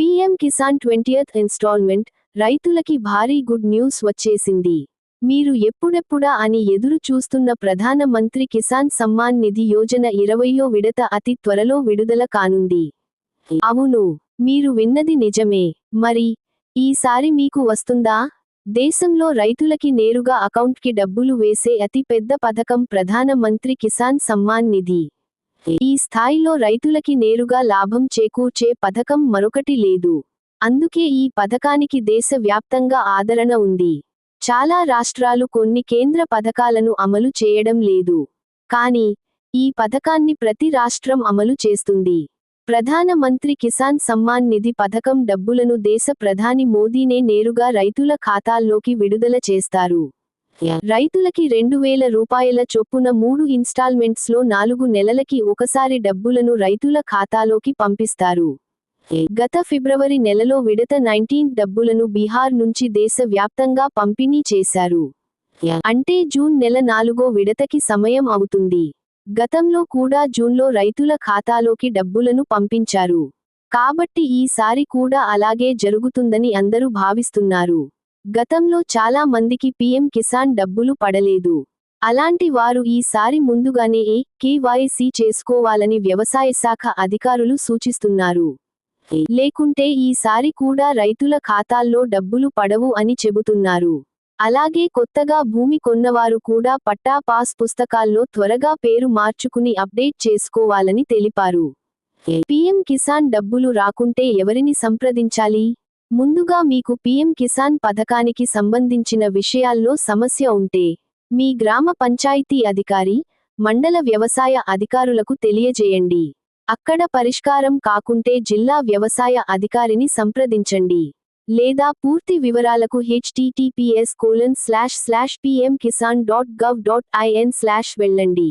PM Kisan twentieth instalment రైతులకి భారీ good news వచ్చేసింది. మీరు ఎప్పుడెప్పుడా అని ఎదురు చూస్తున్న ప్రధాన మంత్రి కిసాన్ సమ్మాన్ నిధి యోజన ఇరవయో విడత అతి త్వరలో విడుదల కానుంది. అవును మీరు విన్నది నిజమే. మరి ఈసారి మీకు వస్తుందా? దేశంలో రైతులకి నేరుగా అకౌంట్కి డబ్బులు వేసే అతి పెద్ద పథకం ప్రధాన మంత్రి కిసాన్ సమ్మాన్ నిధి. ఈ స్థాయిలో రైతులకి నేరుగా లాభం చేకూర్చే పథకం మరొకటి లేదు. అందుకే ఈ పథకానికి దేశవ్యాప్తంగా ఆదరణ ఉంది. చాలా రాష్ట్రాలు కొన్ని కేంద్ర పథకాలను అమలు చేయడం లేదు. కానీ ఈ పథకాన్ని ప్రతి రాష్ట్రం అమలు చేస్తుంది. ప్రధాన మంత్రి కిసాన్ సమ్మాన్ నిధి పథకం డబ్బులను దేశ ప్రధాని మోదీనే నేరుగా రైతుల ఖాతాల్లోకి విడుదల చేస్తారు. రైతులకి రెండు వేల రూపాయల చొప్పున మూడు ఇన్స్టాల్మెంట్స్లో నాలుగు నెలలకి ఒకసారి డబ్బులను రైతుల ఖాతాలోకి పంపిస్తారు. గత ఫిబ్రవరి నెలలో విడత నైన్టీన్ డబ్బులను బీహార్ నుంచి దేశ వ్యాప్తంగా పంపిణీ చేశారు. అంటే జూన్ నెల నాలుగో విడతకి సమయం అవుతుంది. గతంలో కూడా జూన్లో రైతుల ఖాతాలోకి డబ్బులను పంపించారు. కాబట్టి ఈసారి కూడా అలాగే జరుగుతుందని అందరూ భావిస్తున్నారు. గతంలో చాలా మందికి పీఎం కిసాన్ డబ్బులు పడలేదు. అలాంటి వారు ఈసారి ముందుగానే ఏ కేవైసీ చేసుకోవాలని వ్యవసాయ శాఖ అధికారులు సూచిస్తున్నారు. లేకుంటే ఈసారి కూడా రైతుల ఖాతాల్లో డబ్బులు పడవు అని చెబుతున్నారు. అలాగే కొత్తగా భూమి కొన్నవారు కూడా పట్టా పాస్ పుస్తకాల్లో త్వరగా పేరు మార్చుకుని అప్డేట్ చేసుకోవాలని తెలిపారు. పీఎం కిసాన్ డబ్బులు రాకుంటే ఎవరిని సంప్రదించాలి? ముందుగా మీకు పీఎం కిసాన్ పథకానికి సంబంధించిన విషయాల్లో సమస్య ఉంటే మీ గ్రామ పంచాయతీ అధికారి మండల వ్యవసాయ అధికారులకు తెలియజేయండి. అక్కడ పరిష్కారం కాకుంటే జిల్లా వ్యవసాయ అధికారిని సంప్రదించండి. లేదా పూర్తి వివరాలకు HTTPS colon slash slash PM Kisan dot gov dot IN slash వెళ్ళండి.